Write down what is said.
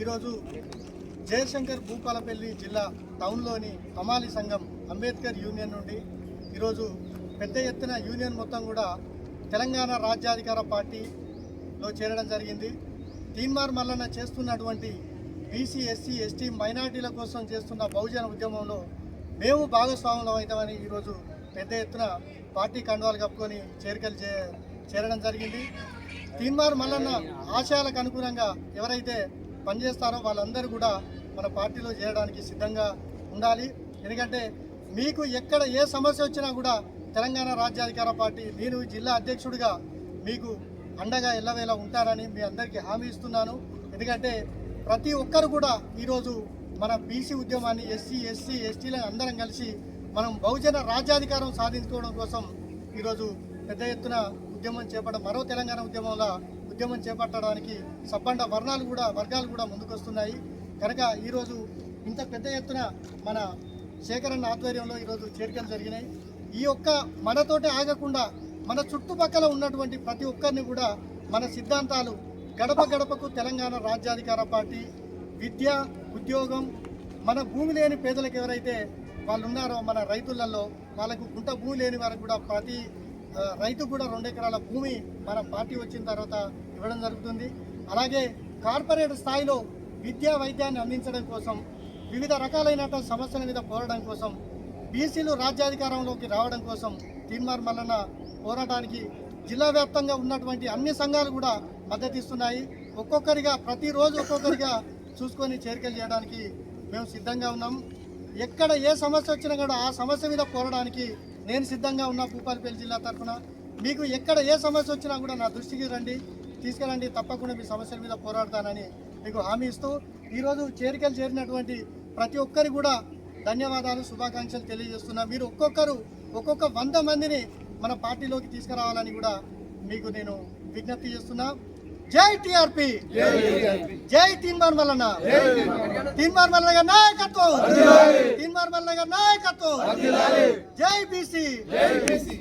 ఈరోజు జయశంకర్ భూపాలపల్లి జిల్లా టౌన్లోని హమాలి సంఘం అంబేద్కర్ యూనియన్ నుండి ఈరోజు పెద్ద ఎత్తున యూనియన్ మొత్తం కూడా తెలంగాణ రాజ్యాధికార పార్టీలో చేరడం జరిగింది. తీన్మార్ మల్లన్న చేస్తున్నటువంటి బీసీ ఎస్సీ ఎస్టీ మైనార్టీల కోసం చేస్తున్న బహుజన ఉద్యమంలో మేము భాగస్వాములం అవుతామని ఈరోజు పెద్ద ఎత్తున పార్టీ కండువాలు కప్పుకొని చేరికలు చే చేరడం జరిగింది. తీన్మార్ మల్లన్న ఆశయాలకు అనుగుణంగా ఎవరైతే పనిచేస్తారో వాళ్ళందరూ కూడా మన పార్టీలో చేరడానికి సిద్ధంగా ఉండాలి. ఎందుకంటే మీకు ఎక్కడ ఏ సమస్య వచ్చినా కూడా తెలంగాణ రాజ్యాధికార పార్టీ నేను జిల్లా అధ్యక్షుడిగా మీకు అండగా ఎల్లవేళ ఉంటారని మీ అందరికీ హామీ ఇస్తున్నాను. ఎందుకంటే ప్రతి ఒక్కరు కూడా ఈరోజు మన బీసీ ఉద్యమాన్ని ఎస్సీ ఎస్సీ ఎస్టీలను అందరం కలిసి మనం బహుజన రాజ్యాధికారం సాధించుకోవడం కోసం ఈరోజు పెద్ద ఎత్తున ఉద్యమం చేపట్టడం మరో తెలంగాణ ఉద్యమంలో ఉద్యమం చేపట్టడానికి సబ్బండ వర్ణాలు కూడా వర్గాలు కూడా ముందుకొస్తున్నాయి. కనుక ఈరోజు ఇంత పెద్ద ఎత్తున మన శేఖరన్న ఆధ్వర్యంలో ఈరోజు చేరికలు జరిగినాయి. ఈ యొక్క మనతోటే ఆగకుండా మన చుట్టుపక్కల ఉన్నటువంటి ప్రతి ఒక్కరిని కూడా మన సిద్ధాంతాలు గడప గడపకు తెలంగాణ రాజ్యాధికార పార్టీ విద్య ఉద్యోగం మన భూమి లేని పేదలకు ఎవరైతే వాళ్ళు ఉన్నారో మన రైతులలో వాళ్ళకు గుంట భూమి లేని వారికి కూడా ప్రతి రైతు కూడా రెండు ఎకరాల భూమి మన పార్టీ వచ్చిన తర్వాత ఇవ్వడం జరుగుతుంది. అలాగే కార్పొరేట్ స్థాయిలో విద్యా వైద్యాన్ని అందించడం కోసం వివిధ రకాలైనటువంటి సమస్యల మీద పోరాడడం కోసం బీసీలు రాజ్యాధికారంలోకి రావడం కోసం తీన్మార్ మల్లన్న పోరాటానికి జిల్లా వ్యాప్తంగా ఉన్నటువంటి అన్ని సంఘాలు కూడా మద్దతిస్తున్నాయి ఒక్కొక్కరిగా ప్రతిరోజు ఒక్కొక్కరిగా చూసుకొని చేరికలు చేయడానికి మేము సిద్ధంగా ఉన్నాం. ఎక్కడ ఏ సమస్య వచ్చినా కూడా ఆ సమస్య మీద పోరాడానికి నేను సిద్ధంగా ఉన్నా భూపాలపల్లి జిల్లా తరఫున. మీకు ఎక్కడ ఏ సమస్య వచ్చినా కూడా నా దృష్టికి రండి. తీసుకురండి తప్పకుండా మీ సమస్యల మీద పోరాడతానని మీకు హామీ ఇస్తూ ఈరోజు చేరికలు చేరినటువంటి ప్రతి ఒక్కరి కూడా ధన్యవాదాలు శుభాకాంక్షలు తెలియజేస్తున్నా. మీరు ఒక్కొక్కరు ఒక్కొక్క వంద మందిని మన పార్టీలోకి తీసుకురావాలని కూడా మీకు నేను విజ్ఞప్తి చేస్తున్నా. జై టిఆర్పి! జై తీన్మార్ మల్లన్న తీన్మార్ మల్లన్న గారి నాయకత్వం! గారి నాయకత్వం. జై బీసీ.